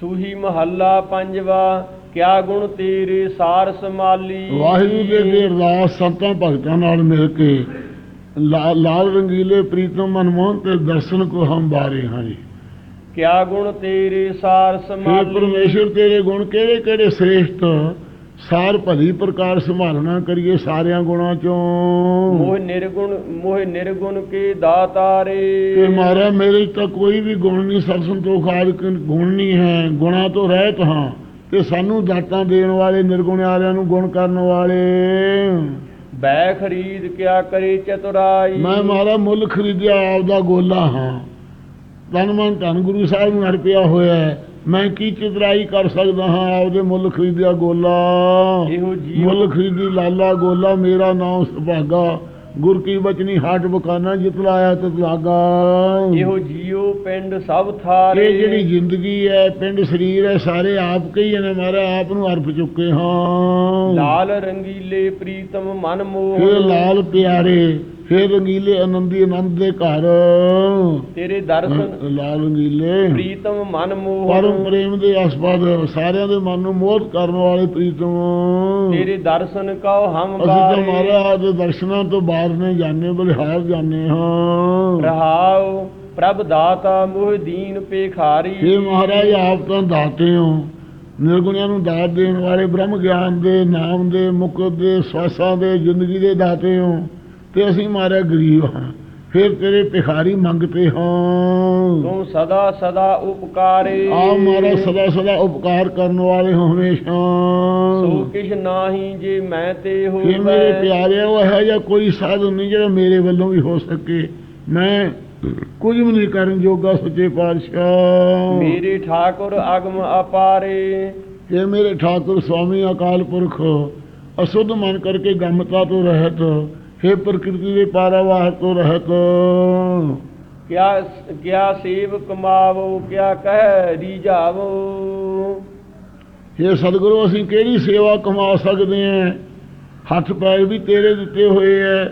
ਸੂਹੀ ਮਹੱਲਾ ਪੰਜਵਾ ਕਿਆ ਗੁਣ ਤੇਰੇ ਸਾਰ ਸਮਾਲੀ ਵਾਹਿਗੁਰੂ ਦੇ ਅੱਗੇ ਅਰਦਾਸ ਸੰਤਾਂ ਭਗਤਾਂ ਨਾਲ ਮਿਲ ਕੇ ਲਾਲ ਰੰਗੀਲੇ ਪ੍ਰੀਤਮ ਮਨਮੋਹਨ ਤੇ ਦਰਸ਼ਨ ਕੋ ਹਮ ਬਾਰੇ ਹਾਂ ਜੀ ਕਿਆ ਗੁਣ ਤੇਰੇ ਸਾਰ ਸਮਾਲੀ ਪਰਮੇਸ਼ਰ ਤੇਰੇ ਗੁਣ ਕਿਹੜੇ ਕਿਹੜੇ ਸ੍ਰੇਸ਼ਟ? ਸਾਰ ਭਲੀ ਪ੍ਰਕਾਰ ਸੰਭਾਲਣਾ ਕਰੀਏ ਸਾਰਿਆਂ ਗੁਣਾਂ ਚੋਂ। ਮੋਹ ਨਿਰਗੁਣ ਮੋਹ ਨਿਰਗੁਣ ਕੇ ਦਾਤਾਰੇ। ਤੇ ਮਾਰਾ ਮੇਰੇ ਤਾਂ ਕੋਈ ਵੀ ਗੁਣ ਨਹੀਂ ਸਤ ਸੰਤੋਖ ਆਦਿ ਗੁਣ ਨਹੀਂ ਹੈ। ਗੁਣਾਂ ਤੋਂ ਰਹਿਤ ਹਾਂ ਤੇ ਸਾਨੂੰ ਦਾਤਾਂ ਦੇਣ ਵਾਲੇ ਨਿਰਗੁਣਿਆਰਿਆਂ ਨੂੰ ਗੁਣ ਕਰਨ ਵਾਲੇ। ਬੈ ਖਰੀਦ ਕਿਆ ਕਰੇ ਚਤੁਰਾਈ। ਮੈਂ ਮਾਰਾ ਮੁੱਲ ਖਰੀਦਿਆ ਆਪਦਾ ਗੋਲਾ ਹਾਂ। ਤਨ ਮਨ ਧੰਨ ਗੁਰੂ ਸਾਹਿਬ ਨੂੰ ਅਰਪਿਆ ਹੋਇਆ ਹੈ। ਮੈਂ ਕੀ ਚਤਰਾਈ ਕਰ ਸਕਦਾ ਹਾਂ? ਆਪਦੇ ਮੁੱਲ ਖਰੀਦਿਆ ਗੋਲਾ। ਇਹੋ ਜੀਵ ਮੁੱਲ ਖਰੀਦੀ ਲਾਲਾ ਗੋਲਾ ਮੇਰਾ ਨਾਮ ਸੁਭਾਗਾ। ਗੁਰ ਕੀ ਬਚਨੀ ਹਾਟ ਬਕਾਨਾ ਜਿਤ ਲਾਇਆ ਤਿਤ ਲਾਗਾ ਇਹੋ ਜੀਉ ਪਿੰਡ ਸਭ ਥਾਰੇ। ਇਹ ਜਿਹੜੀ ਜ਼ਿੰਦਗੀ ਹੈ ਪਿੰਡ ਸਰੀਰ ਹੈ ਸਾਰੇ ਆਪ ਕਹੀ ਨੇ ਮਾਰਾ ਆਪ ਨੂੰ ਅਰਪ ਚੁੱਕੇ ਹਾਂ। ਲਾਲ ਰੰਗੀਲੇ ਪ੍ਰੀਤਮ ਮਨ ਮੋਹ ਲਾਲ ਪਿਆਰੇ ਫੇਰ ਰੰਗੀਲੇ ਆਨੰਦੀ ਆਨੰਦ ਦੇ ਘਰ। ਤੇਰੇ ਦਰਸ਼ਨ ਲਾਲ ਰੰਗੀਲੇ। ਪ੍ਰੀਤਮ ਮਨ ਮੋਹ ਪਰਮ ਪ੍ਰੇਮ ਦੇ ਆਸਪਾਦ ਸਾਰਿਆਂ ਦੇ ਮਨ ਨੂੰ ਮੋਹਿਤ ਕਰਨ ਵਾਲੇ ਪ੍ਰੀਤਮ। ਤੇਰੇ ਦਰਸ਼ਨ ਕਉ ਹਮ ਅਸੀਂ ਤਾਂ ਬਾਰੇ ਮਹਾਰਾਜ ਦੇ ਦਰਸ਼ਨਾਂ ਤੋਂ ਬਾਹਰ ਨੇ ਜਾਣੇ ਬਲਿਹਾਰ ਜਾਣੇ ਹਾਂ। ਰਹਾਉ ਪ੍ਰਭ ਦਾਤਾ ਮੋਹ ਦੀਨ ਪੇਖਾਰੀ ਇਹ ਮਹਾਰਾਜ ਆਪ ਤਾਂ ਦਾਤੇ ਹੋ। ਨਿਰਗੁਣਿਆਂ ਨੂੰ ਦਾਤ ਦੇਣ ਵਾਲੇ ਬ੍ਰਹਮ ਗਿਆਨ ਦੇ ਨਾਮ ਦੇ ਮੁਕਤ ਦੇ ਸਵਾਸਾਂ ਦੇ ਜ਼ਿੰਦਗੀ ਦੇ ਦਾਤੇ ਹੋ। ਤੇ ਅਸੀਂ ਮਾਰੇ ਗਰੀਬ ਹਾਂ। ਫਿਰ ਤੇਰੇ ਭਿਖਾਰੀ ਮੰਗਤੇ ਹਾਂ। ਤੂੰ ਸਦਾ ਸਦਾ ਉਪਕਾਰੇ। ਆ ਮਾਰਾ ਸਦਾ ਸਦਾ ਉਪਕਾਰ ਕਰਨ ਵਾਲੇ ਹੋ ਸੋ ਹਮੇਸ਼ਾ ਕਿਛ ਨਾਹੀ ਜੇ ਮੈਂ ਤੇ ਫਿਰ ਮੇਰੇ ਹੋਵੇ ਪਿਆਰੇ ਉਹ ਹੈ ਜਾਂ ਕੋਈ ਸਾਧਨ ਨਹੀਂ ਜਿਹੜਾ ਮੇਰੇ ਵੱਲੋਂ ਵੀ ਹੋ ਸਕੇ। ਮੈਂ ਕੁਝ ਵੀ ਨਹੀਂ ਕਰਨ ਜੋਗਾ ਸੱਚੇ ਪਾਤਸ਼ਾਹ। ਮੇਰੇ ਠਾਕੁਰ ਅਗਮ ਅਪਾਰੇ। ਇਹ ਮੇਰੇ ਠਾਕੁਰ ਸਵਾਮੀ ਅਕਾਲ ਪੁਰਖ ਅਸੁੱਧ ਮਨ ਕਰਕੇ ਗਮਤਾ ਤੋਂ ਰਹਿਤ ਹੈ ਪ੍ਰਕਿਰਤੀ ਦੇ ਪਾਰਾਵਾਰ ਤੋਂ ਰਹਿਤ। ਕਿਆ ਕਿਆ ਸੇਵ ਕਮਾਵੋ ਕਿਆ ਕਹਿ ਰੀਝਾਵੋ। ਇਹ ਸਤਿਗੁਰੂ ਅਸੀਂ ਕਿਹੜੀ ਸੇਵਾ ਕਮਾ ਸਕਦੇ ਹਾਂ ਹੱਥ ਪੈਰ ਵੀ ਤੇਰੇ ਦਿੱਤੇ ਹੋਏ ਐ।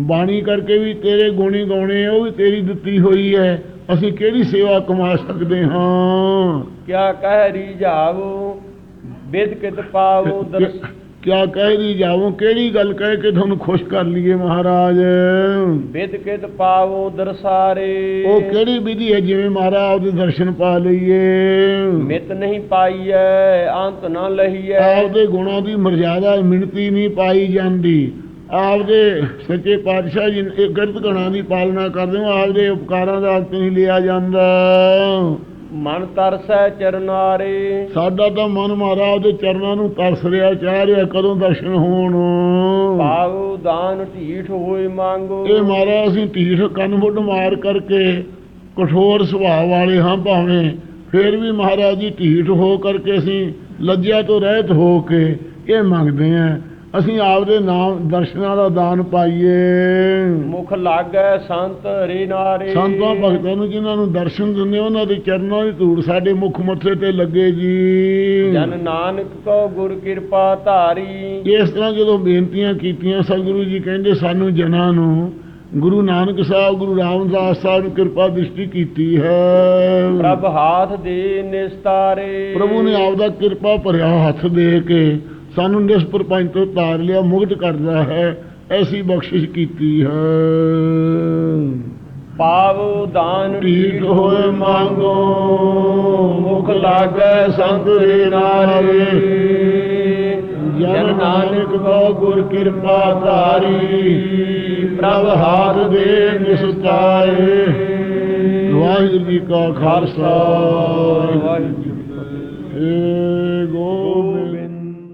ਬਾਣੀ ਕਰਕੇ ਵੀ ਤੇਰੇ ਗੁਣੀ ਗਾਉਣੇ ਉਹ ਵੀ ਤੇਰੀ ਦਿੱਤੀ ਹੋਈ ਹੈ ਅਸੀਂ ਕਿਹੜੀ ਸੇਵਾ ਕਮਾ ਸਕਦੇ ਹਾਂ? ਕਿਆ ਕਹਿ ਰੀਝਾਵੋ ਵਿਦ ਕਿਤ ਪਾਵੋ ਦਰਸ ਕਿਆ ਕਹਿ ਦੀ ਜਾਵੋ ਕਿਹੜੀ ਗੱਲ ਕਹਿ ਕੇ ਤੁਹਾਨੂੰ ਖੁਸ਼ ਕਰ ਲਈਏ ਮਹਾਰਾਜ? ਵਿਦ ਕਿਤ ਪਾਵੋ ਦਰਸਾਰੇ ਉਹ ਕਿਹੜੀ ਵਿਧੀ ਹੈ ਜਿਵੇਂ ਮਹਾਰਾਜ ਦੇ ਦਰਸ਼ਨ ਪਾ ਲਈਏ? ਮਿਤ ਨਹੀਂ ਪਾਈਐ ਅੰਤ ਨਾ ਲਹੀਐ। ਆਪਦੇ ਗੁਣਾਂ ਦੀ ਮਰਜ਼ਾਦਾ ਮਿਣਤੀ ਨਹੀਂ ਪਾਈ ਜਾਂਦੀ। ਆਪਦੇ ਸੱਚੇ ਪਾਤਸ਼ਾਹ ਜੀ ਇਹ ਗਰਤ ਗੁਣਾਂ ਦੀ ਪਾਲਣਾ ਕਰਦੇ ਹੋ ਆਪਦੇ ਉਪਕਾਰਾਂ ਦਾ ਅੰਤ ਨਹੀਂ ਲਿਆ ਜਾਂਦਾ। ਮਨ ਤਰਸੈ ਚਰਨਾਰੇ। ਸਾਡਾ ਤਾਂ ਮਨ ਮਹਾਰਾਜ ਦੇ ਚਰਨਾਂ ਨੂੰ ਤਰਸ ਰਿਹਾ ਚਾਹ ਰਿਹਾ ਕਦੋਂ ਦਰਸ਼ਨ ਹੋਣ। ਪਾਵੋ ਦਾਨ ਢੀਠ ਹੋਏ ਮੰਗੋ। ਇਹ ਮਹਾਰਾਜ ਅਸੀਂ ਢੀਠ ਕੰਨ ਮੁੱਢ ਮਾਰ ਕਰਕੇ ਕਠੋਰ ਸੁਭਾਅ ਵਾਲੇ ਹਾਂ ਭਾਵੇਂ ਫਿਰ ਵੀ ਮਹਾਰਾਜ ਜੀ ਢੀਠ ਹੋ ਕਰਕੇ ਅਸੀਂ ਲੱਜਿਆ ਤੋਂ ਰਹਿਤ ਹੋ ਕੇ ਇਹ ਮੰਗਦੇ ਆਂ ਅਸੀਂ ਆਪਦੇ ਨਾਮ ਦਰਸ਼ਨਾਂ ਦਾ ਦਾਨ ਪਾਈਏ। ਮੁਖ ਲਾਗੈ ਸੰਤ ਰੇ ਨਾਰੇ। ਸੰਤਾਂ ਭਗਤਾਂ ਨੂੰ ਜਿਨ੍ਹਾਂ ਨੂੰ ਦਰਸ਼ਨ ਦਿੰਦੇ ਉਹਨਾਂ ਦੇ ਚਰਨਾਂ ਦੀ ਧੂੜ ਸਾਡੇ ਮੁਖ ਮੱਥੇ ਤੇ ਲੱਗੇ ਜੀ। ਜਨ ਨਾਨਕ ਕੋ ਗੁਰ ਕਿਰਪਾ ਧਾਰੀ। ਇਸ ਤਰ੍ਹਾਂ ਜਦੋਂ ਬੇਨਤੀਆਂ ਕੀਤੀਆਂ ਸਤਿਗੁਰੂ ਜੀ ਕਹਿੰਦੇ ਸਾਨੂੰ ਜਨਾਂ ਨੂੰ ਗੁਰੂ ਨਾਨਕ ਸਾਹਿਬ ਗੁਰੂ ਰਾਮਦਾਸ ਸਾਹਿਬ ਨੇ ਕਿਰਪਾ ਦ੍ਰਿਸ਼ਟੀ ਕੀਤੀ ਹੈ। ਪ੍ਰਭ ਹਾਥ ਦੇ ਨਿਸਤਾਰੇ। ਪ੍ਰਭੂ ਨੇ ਆਪਦਾ ਕਿਰਪਾ ਭਰਿਆ ਹੱਥ ਦੇ ਕੇ ਸਾਨੂੰ ਨਿਸਪਰਪੰਚ ਤੋਂ ਤਾਰ ਲਿਆ ਮੁਕਤ ਕਰਦਾ ਹੈ ਐਸੀ ਬਖਸ਼ਿਸ਼ ਕੀਤੀ ਹੈ। ਪਾਵੋ ਦਾਨ ਢੀਠ ਹੋਏ ਮੰਗੋ ਮੁਖ ਲਾਗੈ ਸੰਤ ਦੇ ਨਾਰੇ। ਜਨ ਨਾਨਕ ਕੋ ਗੁਰ ਕਿਰਪਾ ਧਾਰੀ ਪ੍ਰਭ ਹਾਥ ਦੇ ਨਿਸਤਾਰੇ। ਵਾਹਿਗੁਰੂ ਜੀ ਕਾ ਖਾਲਸਾ। ਵਾਹਿਗੁਰੂ ਜੀ ਕੀ ਫਤਿਹ। ਏ ਗੋਬਿੰਦ